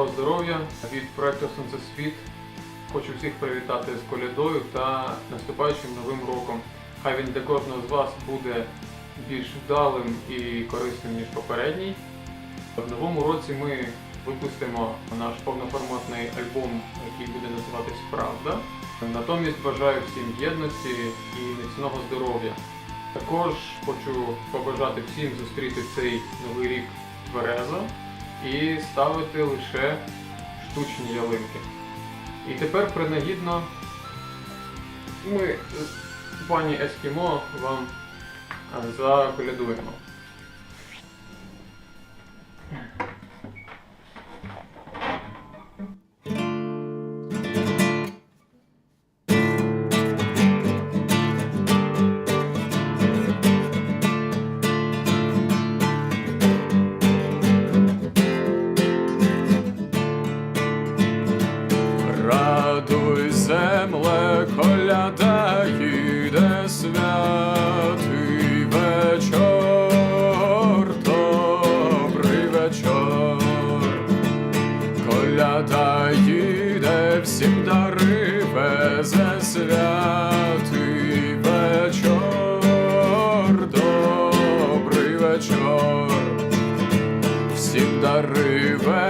Доброго здоров'я від проекту Сонцесвіт. Хочу всіх привітати з колядою та наступаючим новим роком. Хай він для кожного з вас буде більш вдалим і корисним, ніж попередній. В новому році ми випустимо наш повноформатний альбом, який буде називатись Правда. Натомість бажаю всім єдності і міцного здоров'я. Також хочу побажати всім зустріти цей новий рік тверезо і ставити лише штучні ялинки. І тепер принагідно ми пані Ескімо вам е, заколядуємо. Земле, коляда їде святий вечор, добрий вечор, коляда їде, всім дари везе святий вечор, добрий вечор. Всім дари везе,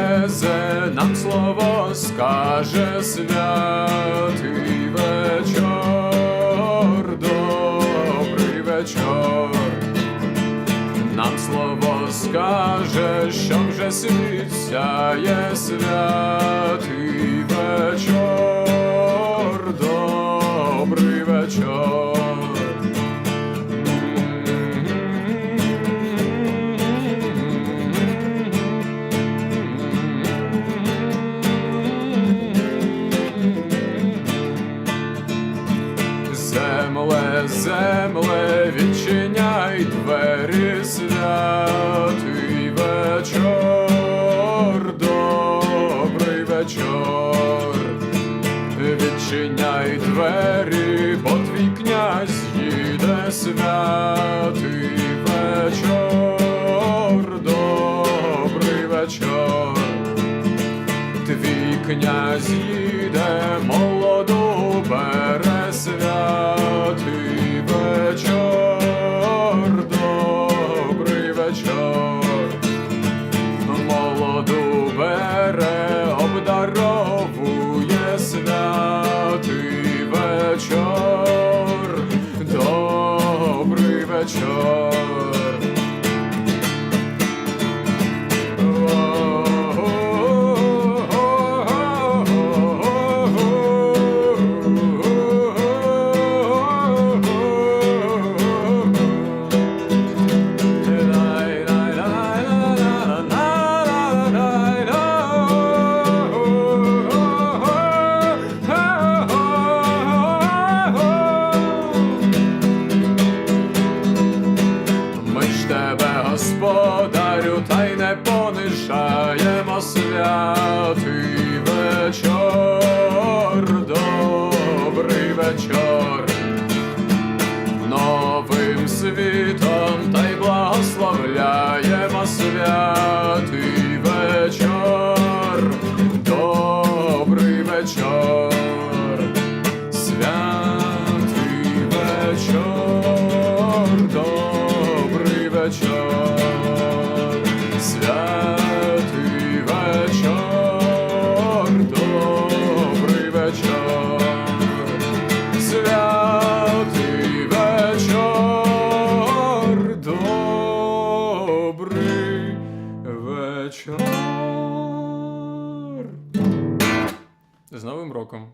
нам слово скаже святий вечор, добрий вечор, нам слово скаже, що вже світ сяє святий вечор, Земле, відчиняй двері святий вечор, добрий вечор, відчиняй двері, бо твій князь їде святий вечор, князь іде молоду бере святий вечор, добрий вечор, молоду бере, обдаровує святий святий вечор, добрий вечор, новим світом вечор. З Новим роком!